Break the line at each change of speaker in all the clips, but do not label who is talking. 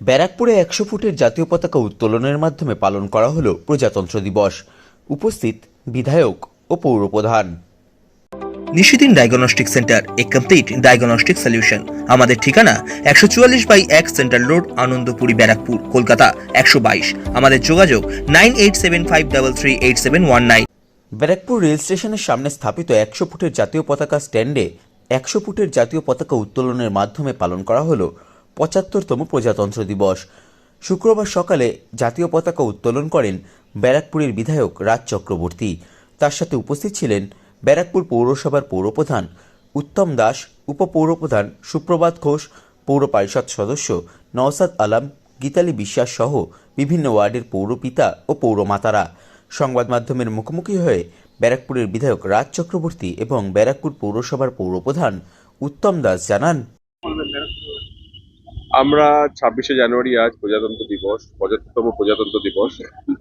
ব্যারাকপুরে একশো ফুটের জাতীয় পতাকা উত্তোলনের মাধ্যমে পালন করা হলো প্রজাতন্ত্র দিবস। উপস্থিত বিধায়ক ও পৌরপ্রধান।
নিশিদিন ডায়াগনস্টিক সেন্টার এ কমপ্লিট ডায়াগনস্টিক সলিউশন। আমাদের ঠিকানা একশো চুয়াল্লিশ বাই এক সেন্ট্রাল রোড আনন্দপুরি ব্যারাকপুর কলকাতা একশো বাইশ। আমাদের যোগাযোগ nine eight seven five double three eight seven one nine.
Barrackpore rail স্টেশনের সামনে স্থাপিত একশো ফুটের জাতীয় পতাকা স্ট্যান্ডে একশো ফুটের জাতীয় পতাকা উত্তোলনের মাধ্যমে পালন করা হলো পঁচাত্তরতম প্রজাতন্ত্র দিবস। শুক্রবার সকালে জাতীয় পতাকা উত্তোলন করেন ব্যারাকপুরের বিধায়ক রাজ চক্রবর্তী। তার সাথে উপস্থিত ছিলেন ব্যারাকপুর পৌরসভার পৌরপ্রধান উত্তম দাস, উপপৌরপ্রধান সুপ্রভাত ঘোষ, পৌর পরিষদ সদস্য নওসাদ আলম, গীতালি বিশ্বাস সহ বিভিন্ন ওয়ার্ডের পৌরপিতা ও পৌরমাতারা। সংবাদ মাধ্যমের মুখোমুখি হয়ে ব্যারাকপুরের বিধায়ক রাজ চক্রবর্তী এবং ব্যারাকপুর পৌরসভার পৌরপ্রধান উত্তম দাস জানান
আমরা ছাব্বিশে জানুয়ারি আজ প্রজাতন্ত্র দিবস, পঁচাত্তরতম প্রজাতন্ত্র দিবস।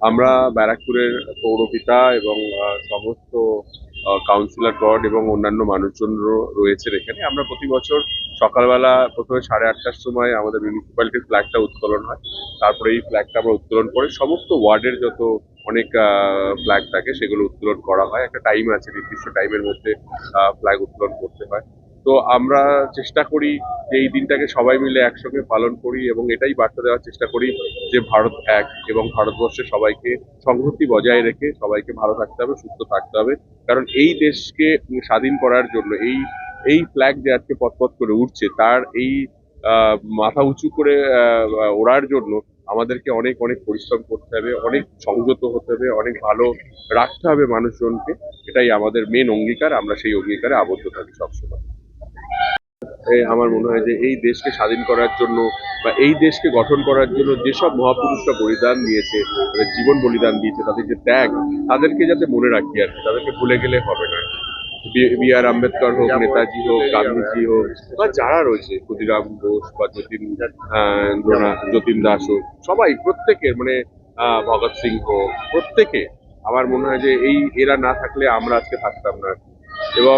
আমরা ব্যারাকপুরের পৌরপিতা এবং সমস্ত কাউন্সিলর গড এবং অন্যান্য মানুষজন রয়েছেন এখানে। আমরা প্রতি বছর সকালবেলা প্রথমে সাড়ে আটটার সময় আমাদের মিউনিসিপ্যালিটির ফ্ল্যাগটা উত্তোলন হয়। তারপরে এই ফ্ল্যাগটা আমরা উত্তোলন করে সমস্ত ওয়ার্ডের যত অনেক ফ্ল্যাগ থাকে সেগুলো উত্তোলন করা হয়। একটা টাইম আছে, নির্দিষ্ট টাইমের মধ্যে ফ্ল্যাগ উত্তোলন করতে হয়। তো আমরা চেষ্টা করি যে এই দিনটাকে সবাই মিলে একসঙ্গে পালন করি এবং এটাই বার্তা দেওয়ার চেষ্টা করি যে ভারত এক এবং ভারতবর্ষে সবাইকে সংহতি বজায় রেখে সবাইকে ভালো থাকতে হবে, সুস্থ থাকতে হবে। কারণ এই দেশকে স্বাধীন করার জন্য, এই এই ফ্ল্যাগ যে আজকে পথপথ করে উঠছে, তার এই মাথা উঁচু করে ওড়ার জন্য আমাদেরকে অনেক অনেক পরিশ্রম করতে হবে, অনেক সংযত হতে হবে, অনেক ভালো রাখতে হবে মানুষজনকে। এটাই আমাদের মেন অঙ্গীকার, আমরা সেই অঙ্গীকারে আবদ্ধ থাকি সবসময়। আমার মনে হয় যে এই দেশকে স্বাধীন করার জন্য বা এই দেশকে গঠন করার জন্য যেসব মহাপুরুষরা বলিদান দিয়েছে তাদের জীবন বলিদান দিয়েছে তাদের যে ত্যাগ তাদেরকে যাতে মনে রাখি আর কি, তাদেরকে ভুলে গেলে হবে না বি- আর আম্বেদকর হোক নেতাজি হোক গান্ধীজি হোক বা যারা রয়েছে ক্ষুদিরাম ঘোষ বা যতীন যতীন দাস হোক সবাই প্রত্যেকের মানে ভগৎ সিং হোক প্রত্যেকে আমার মনে হয় যে এই এরা না থাকলে আমরা আজকে থাকতাম না। এবং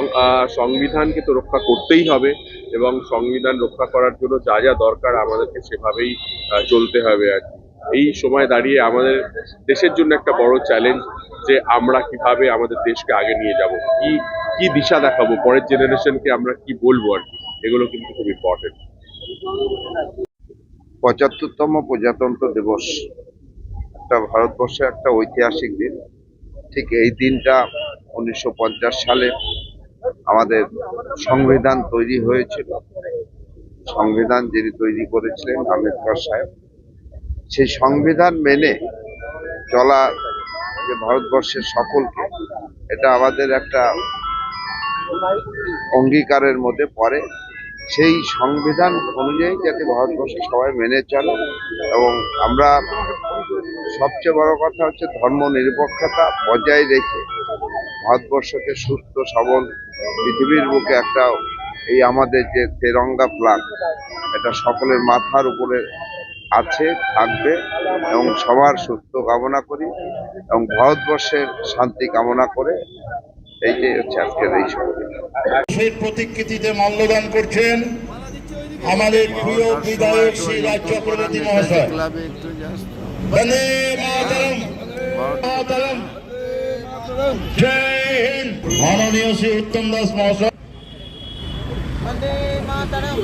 সংবিধানকে তো রক্ষা করতেই হবে এবং সংবিধান রক্ষা করার জন্য যা যা দরকার আমাদেরকে সেভাবেই চলতে হবে আর। এই সময় দাঁড়িয়ে আমাদের দেশের জন্য একটা বড় চ্যালেঞ্জ যে আমরা কীভাবে আমাদের দেশকে আগে নিয়ে যাব, কি কি দিশা দেখাবো, পরের জেনারেশনকে আমরা কি বলব আর কি, এগুলো কিন্তু খুব ইম্পর্টেন্ট
পঁচাত্তরতম প্রজাতন্ত্র দিবস, একটা ভারতবর্ষে একটা ঐতিহাসিক দিন ঠিক এই দিনটা উনিশশো পঞ্চাশ সালে আমাদের সংবিধান তৈরি হয়েছিল। সংবিধান যিনি তৈরি করেছিলেন আম্বেদকর সাহেব, সেই সংবিধান মেনে চলা যে ভারতবর্ষের সকলকে, এটা আমাদের একটা অঙ্গীকারের মধ্যে পড়ে। সেই সংবিধান অনুযায়ী যাতে ভারতবর্ষে সবাই মেনে চলে এবং আমরা সবচেয়ে বড় কথা হচ্ছে ধর্ম নিরপেক্ষতা বজায় রেখে ভারতবর্ষকে সুস্থ, সবল পৃথিবীর বুকে একটা এই আমাদের যে তেরঙ্গা ফ্ল্যাগ এটা সকলের মাথার উপরে আছে, থাকবে এবং সবার সুস্থ কামনা করি এবং ভারতবর্ষের শান্তি কামনা করে এই যে হচ্ছে আজকের এই
সেই প্রতিকৃতিতে মাল্যদান করছেন আমাদের প্রিয় বিধায়ক শ্রী রাজ চক্রবর্তী মহাশয়। বন্দে মাননীয় শ্রী উত্তম দাস মহাশয়।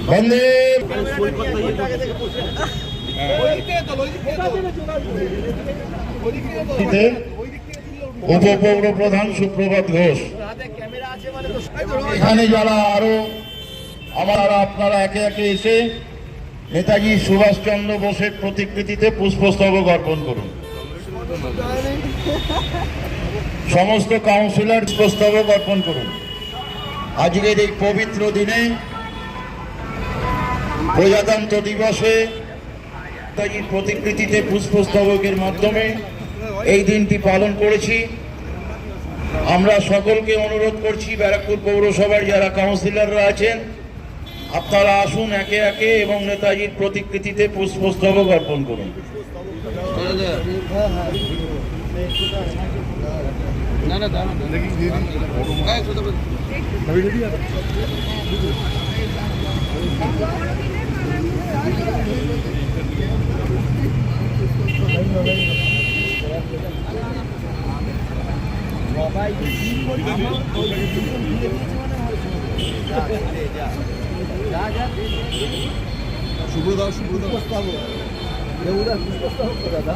বন্দে উপপৌর প্রধান সুপ্রভাত ঘোষ। এখানে যারা আরও আমার আপনারা একে একে এসে নেতাজি সুভাষচন্দ্র বোসের প্রতিকৃতিতে পুষ্পস্তবক অর্পণ করুন। সমস্ত কাউন্সিলর পুষ্পস্তবক অর্পণ করুন। আজকের এই পবিত্র দিনে প্রজাতন্ত্র দিবসে নেতাজির প্রতিকৃতিতে পুষ্পস্তবকের মাধ্যমে এই দিনটি পালন করেছি। আমরা সকলকে অনুরোধ করছি, ব্যারাকপুর পৌরসভার যারা কাউন্সিলররা আছেন, আপনারা আসুন একে একে এবং নেতাজির প্রতিকৃতিতে পুষ্পস্তবক অর্পণ করুন। না না দাঁড়ান দেখি দিয়ে দিন আমি রেডি আর দাদা।